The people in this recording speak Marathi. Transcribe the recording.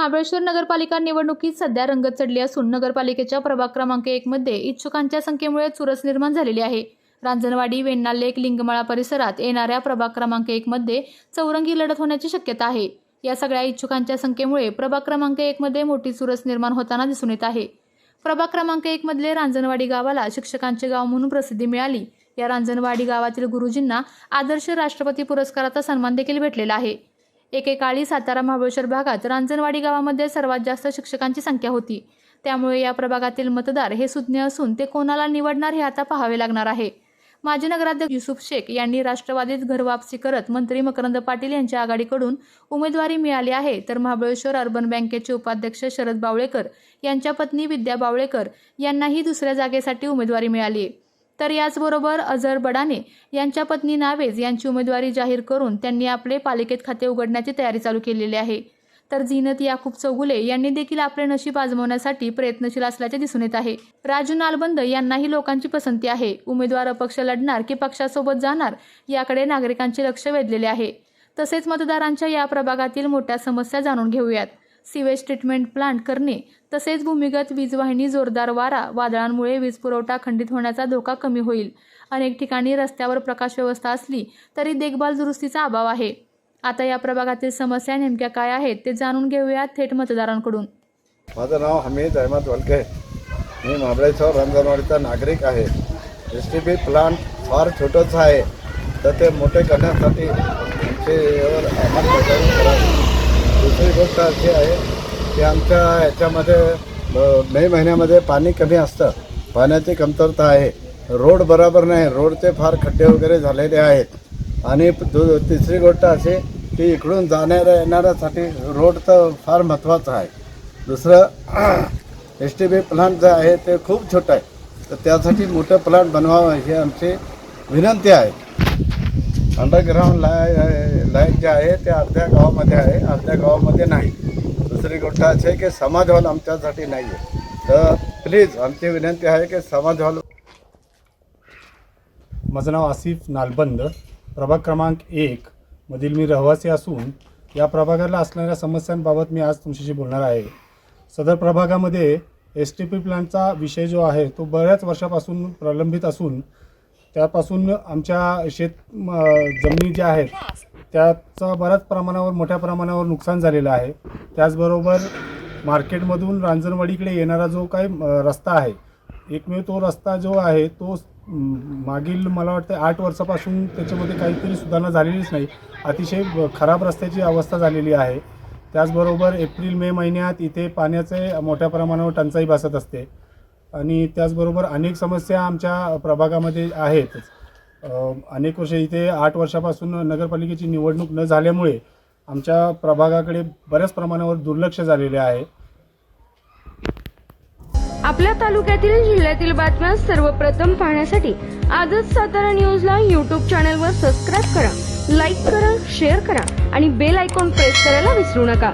महाबळेश्वर नगरपालिका निवडणुकीत सध्या रंगत चढली असून नगरपालिकेच्या प्रभाग क्रमांक एकमध्ये इच्छुकांच्या संख्येमुळे चुरस निर्माण झालेली आहे. रांजणवाडी वेण्णा लेक लिंगमाळा परिसरात येणाऱ्या प्रभाग क्रमांक एकमध्ये चौरंगी लढत होण्याची शक्यता आहे. या सगळ्या इच्छुकांच्या संख्येमुळे प्रभाग क्रमांक एकमध्ये मोठी चुरस निर्माण होताना दिसून येत आहे. प्रभाग क्रमांक एकमधले रांजणवाडी गावाला शिक्षकांचे गाव म्हणून प्रसिद्धी मिळाली. या रांजणवाडी गावातील गुरुजींना आदर्श राष्ट्रपती पुरस्काराचा सन्मान देखील भेटलेला आहे. एकेकाळी सातारा महाबळेश्वर भागात रांजणवाडी गावामध्ये सर्वात जास्त शिक्षकांची संख्या होती. त्यामुळे या प्रभागातील मतदार हे सुज्ञ असून ते कोणाला निवडणार हे आता पाहावे लागणार आहे. माजी नगराध्यक्ष युसुफ शेख यांनी राष्ट्रवादीत घरवापसी करत मंत्री मकरंद पाटील यांच्या आघाडीकडून उमेदवारी मिळाली आहे तर महाबळेश्वर अर्बन बँकेचे उपाध्यक्ष शरद बावळेकर यांच्या पत्नी विद्या बावळेकर यांनाही दुसऱ्या जागेसाठी उमेदवारी मिळाली आहे. तर याचबरोबर अझर बडाने यांच्या पत्नी नावेज यांची उमेदवारी जाहीर करून त्यांनी आपले पालिकेत खाते उघडण्याची तयारी चालू केलेली आहे. तर झीनत याकूब चौगुले यांनी देखील आपले नशीब आजमवण्यासाठी प्रयत्नशील असल्याचे दिसून येत आहे. राजू नालबंद यांनाही लोकांची पसंती आहे. उमेदवार अपक्ष लढणार की पक्षासोबत जाणार याकडे नागरिकांचे लक्ष वेधलेले आहे. तसेच मतदारांच्या या प्रभागातील मोठ्या समस्या जाणून घेऊयात. सिवेज ट्रीटमेंट प्लांट करणे तसेच भूमिगत वीजवाहिनी जोरदार वारा वादळांमुळे वीज पुरवठा खंडित होण्याचा धोका कमी होईल. अनेक ठिकाणी रस्त्यावर प्रकाश व्यवस्था असली तरी देखभाल दुरुस्तीचा अभाव आहे. आता या प्रभागातील समस्या नेमक्या काय आहेत ते जाणून घेऊयात थेट मतदारांकडून. माझं नाव हमीद अहमद वलके मी महाबळेश्वर रंजनवाडीचा नागरिक आहे. एस टी पी प्लांट फार छोटंच आहे. तर ते मोठे करण्यासाठी आमचे करावी दुसरी गोष्ट अशी आहे की आमच्या ह्याच्यामध्ये मे महिन्यामध्ये पाणी कमी असतं. पाण्याची कमतरता आहे. रोड बरोबर नाही. रोडचे फार खड्डे वगैरे झालेले आहेत. आणि दु तिसरी गोष्ट अशी की इकडून जाणाऱ्या येणाऱ्यासाठी रोड तर फार महत्त्वाचं आहे. दुसरं एस टी बी प्लांट जे आहे ते खूप छोटं आहे. तर त्यासाठी मोठं प्लांट बनवावं ही आमची विनंती आहे. अंडरग्राऊंड लाय लाइट जे आहे ते अर्ध्या गावामध्ये आहे अर्ध्या गावामध्ये नाही. दुसरी गोष्ट अशी आहे की समाज हॉल आमच्यासाठी नाही आहे तर प्लीज आमची विनंती आहे की समाज हॉल माझं नाव आसिफ नालबंद. प्रभाग क्रमांक एक मधील मी रहिवासी असून या प्रभागाला असणाऱ्या समस्यांबाबत मी आज तुमच्याशी बोलणार आहे. सदर प्रभागामध्ये एस टी पी प्लॅनचा विषय जो आहे तो बऱ्याच वर्षापासून प्रलंबित असून त्यापासून आमच्या शेत म, जमिनी ज्या आहेत त्याचं बऱ्याच प्रमाणावर मोठ्या प्रमाणावर नुकसान झालेलं आहे. त्याचबरोबर मार्केटमधून रांजणवाडीकडे येणारा जो काही रस्ता आहे एकमेव तो रस्ता जो आहे तो मागील मला वाटतं आठ वर्षापासून त्याच्यामध्ये काहीतरी सुधारणा झालेलीच नाही. अतिशय खराब रस्त्याची अवस्था झालेली आहे. त्याचबरोबर एप्रिल मे महिन्यात इथे पाण्याचे मोठ्या प्रमाणावर टंचाई भासत असते. आणि त्याचबरोबर अनेक समस्या आमच्या प्रभागामध्ये आहेतच अनेक वर्ष इथे आठ वर्षापासून नगरपालिकेची निवडणूक न झाल्यामुळे आमच्या प्रभागाकडे बऱ्याच प्रमाणावर दुर्लक्ष झालेले आहे. आपल्या तालुक्यातील जिल्ह्यातील बातम्या सर्वप्रथम पाहण्यासाठी आजच सातारा न्यूजला यूट्यूब चॅनलवर सबस्क्राईब करा लाईक करा शेअर करा आणि बेल आयकॉन प्रेस करायला विसरू नका.